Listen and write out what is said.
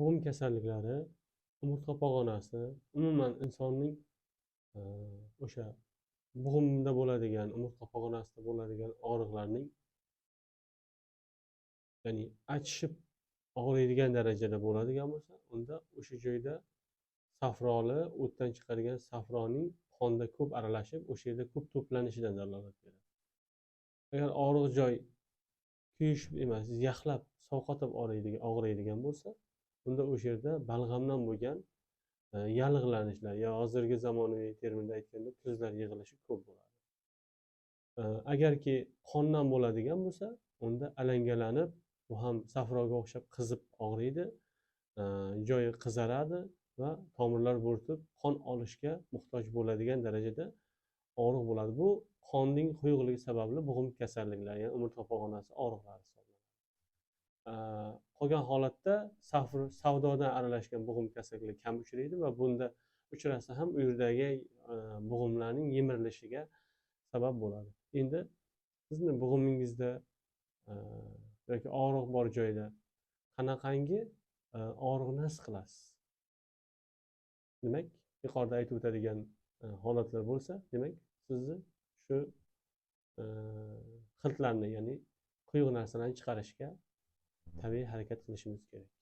bo'g'im kasalliklari umurtqa pog'onasi umuman insonning e, o'sha bo'g'imda bo'ladigan umurtqa pog'onasida bo'ladigan og'riqlarning ya'ni achishib og'riydigan darajada bo'ladigan bo'lsa unda o'sha joyda safroli o'tdan chiqadigan safroning qonda ko'p aralashib o'sha yerda ko'p to'planishidan dalolat beradi. Agar og'riq joy kuyishib emas yaxlab sovqotib og'riydigan bo'lsa unda o'sha yerda balg'amdan bo'lgan e, yallig'lanishlar yo hozirgi zamonaviy terminda aytganda tuzlar yig'ilishi ko'p bo'ladi. E, agarki qondan bo'ladigan bo'lsa unda alangalanib bu ham safroga o'xshab qizib og'riydi. E, joyi qizaradi va tomirlar bo'rtib qon olishga muhtoj bo'ladigan darajada og'riq bo'ladi. Bu qonning quyuqligi sababli bo'g'im kasalliklari ya'ni umurtqa pog'onasi og'riqlari Э, qolgan holatda safr savdodan aralashgan bo'g'im kasalligi kam uchraydi va bunda uchrasa ham u yerdagi e, bo'g'imlarning yemirilishiga sabab bo'ladi. Endi sizni bo'g'imingizda e, yoki og'riq bor joyda qanaqangi e, og'riqni his qilasiz? Demak yuqorida aytib o'tadigan e, holatlar bo'lsa demak sizni shu xiltlarni ya'ni quyuq narsalarni chiqarishga tabii hareket etmemiz gerek.